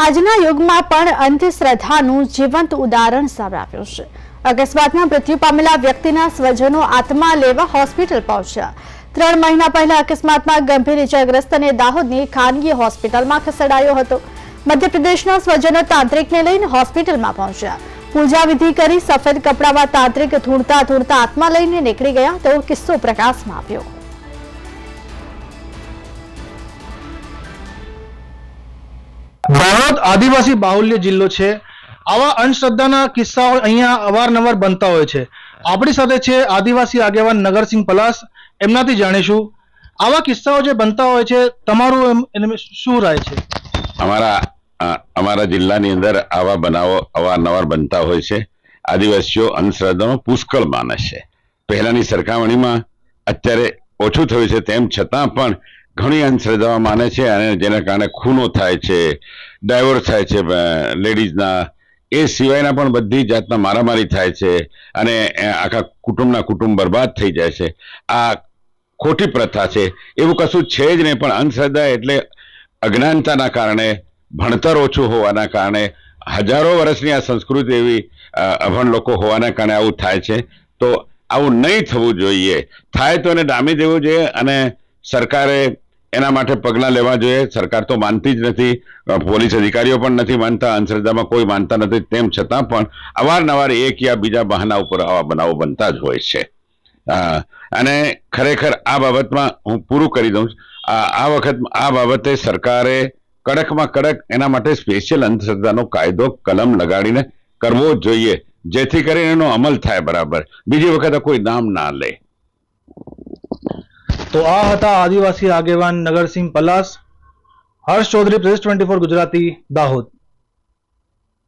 આજના યુગમાં પણ અંધશ્રદ્ધાનું જીવંત ઉદાહરણ સામે છે. અકસ્માતમાં મૃત્યુ પામેલા વ્યક્તિના સ્વજનો આત્મા લેવા હોસ્પિટલ પહોંચ્યા. ત્રણ મહિના પહેલા અકસ્માતમાં ગંભીર ઇજાગ્રસ્તને દાહોદની ખાનગી હોસ્પિટલમાં ખસેડાયો હતો. મધ્યપ્રદેશના સ્વજનો તાંત્રિકને લઈને હોસ્પિટલમાં પહોંચ્યા. પૂજા વિધિ કરી સફેદ કપડામાં તાંત્રિક ધૂળતા ધૂળતા આત્મા લઈને નીકળી ગયા તેવો કિસ્સો પ્રકાશમાં આવ્યો. દાહોદ આદિવાસી બાહુલ્ય જિલ્લો છે. આવા અંધશ્રદ્ધાના કિસ્સાઓ અહીંયા અવારનવાર બનતા હોય છે. આપણી સાથે છે આદિવાસી આગેવાન નગરસિંહ પલાસ. એમનાથી જાણીશું. આવા કિસ્સાઓ જે બનતા હોય છે, તમારું શું રાય છે? અમારા અમારા જિલ્લાની અંદર આવા બનાવો અવારનવાર બનતા હોય છે. આદિવાસીઓ અંધશ્રદ્ધાનો પુષ્કળ માને છે. પહેલાની સરખામણીમાં અત્યારે ઓછું થયું છે, તેમ છતાં પણ ઘણી અંધશ્રદ્ધાઓ માને છે અને જેના કારણે ખૂનો થાય છે. ડાયવોર્સ થાય છે લેડીઝના. એ સિવાયના પણ બધી જાતના મારામારી થાય છે અને આખા કુટુંબના કુટુંબ બરબાદ થઈ જાય છે. આ ખોટી પ્રથા છે. એવું કશું છે જ નહીં, પણ અંધશ્રદ્ધા એટલે અજ્ઞાનતાના કારણે, ભણતર ઓછું હોવાના કારણે, હજારો વર્ષની આ સંસ્કૃતિ એવી અભણ લોકો હોવાના કારણે આવું થાય છે. તો આવું નહીં થવું જોઈએ. થાય તો એને ડામી દેવું જોઈએ અને સરકારે એના માટે પગલાં લેવા જોઈએ. સરકાર તો માનતી જ નથી. પોલીસ અધિકારીઓ પણ નથી માનતા. અંધશ્રદ્ધામાં કોઈ માનતા નથી. તેમ છતાં પણ અવારનવાર એક યા બીજા બહાના ઉપર આવા બનાવો બનતા જ હોય છે. અને ખરેખર આ બાબતમાં હું પૂરું કરી દઉં. આ વખત આ બાબતે સરકારે કડકમાં કડક એના માટે સ્પેશિયલ અંધશ્રદ્ધાનો કાયદો, કલમ લગાડીને કરવો જોઈએ. જેથી કરીને એનો અમલ થાય બરાબર. બીજી વખત કોઈ નામ ના લે. તો આ હતા આદિવાસી આગેવાન Nagarsinh Palas Harsh Chaudhari press twenty four Gujarati Dahod.